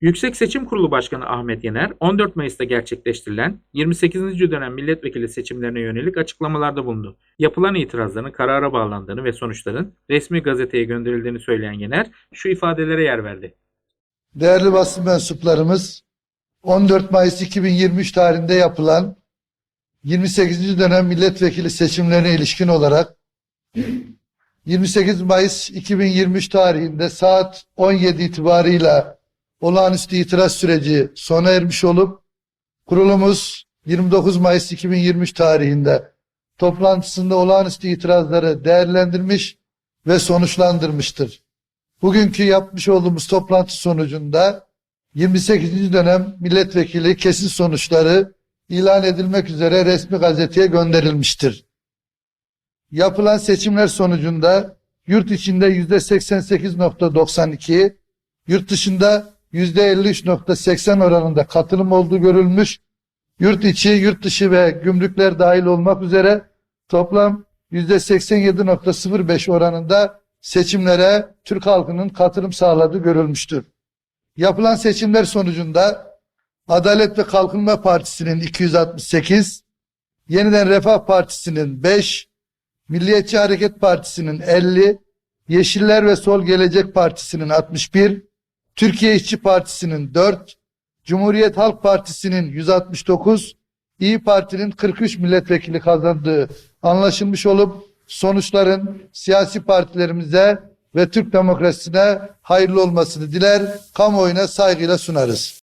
Yüksek Seçim Kurulu Başkanı Ahmet Yener, 14 Mayıs'ta gerçekleştirilen 28. dönem milletvekili seçimlerine yönelik açıklamalarda bulundu. Yapılan itirazların karara bağlandığını ve sonuçların resmi gazeteye gönderildiğini söyleyen Yener, şu ifadelere yer verdi. Değerli basın mensuplarımız, 14 Mayıs 2023 tarihinde yapılan 28. dönem milletvekili seçimlerine ilişkin olarak 28 Mayıs 2023 tarihinde saat 17 itibarıyla olağanüstü itiraz süreci sona ermiş olup kurulumuz 29 Mayıs 2023 tarihinde toplantısında olağanüstü itirazları değerlendirmiş ve sonuçlandırmıştır. Bugünkü yapmış olduğumuz toplantı sonucunda 28. dönem milletvekili kesin sonuçları ilan edilmek üzere resmi gazeteye gönderilmiştir. Yapılan seçimler sonucunda yurt içinde %88.92, yurt dışında %53.80 oranında katılım olduğu görülmüş. Yurt içi, yurt dışı ve gümrükler dahil olmak üzere toplam %87.05 oranında seçimlere Türk halkının katılım sağladığı görülmüştür. Yapılan seçimler sonucunda Adalet ve Kalkınma Partisi'nin 268, Yeniden Refah Partisi'nin 5, Milliyetçi Hareket Partisi'nin 50, Yeşiller ve Sol Gelecek Partisi'nin 61, Türkiye İşçi Partisi'nin 4, Cumhuriyet Halk Partisi'nin 169, İyi Parti'nin 43 milletvekili kazandığı anlaşılmış olup sonuçların siyasi partilerimize ve Türk demokrasisine hayırlı olmasını diler, kamuoyuna saygıyla sunarız.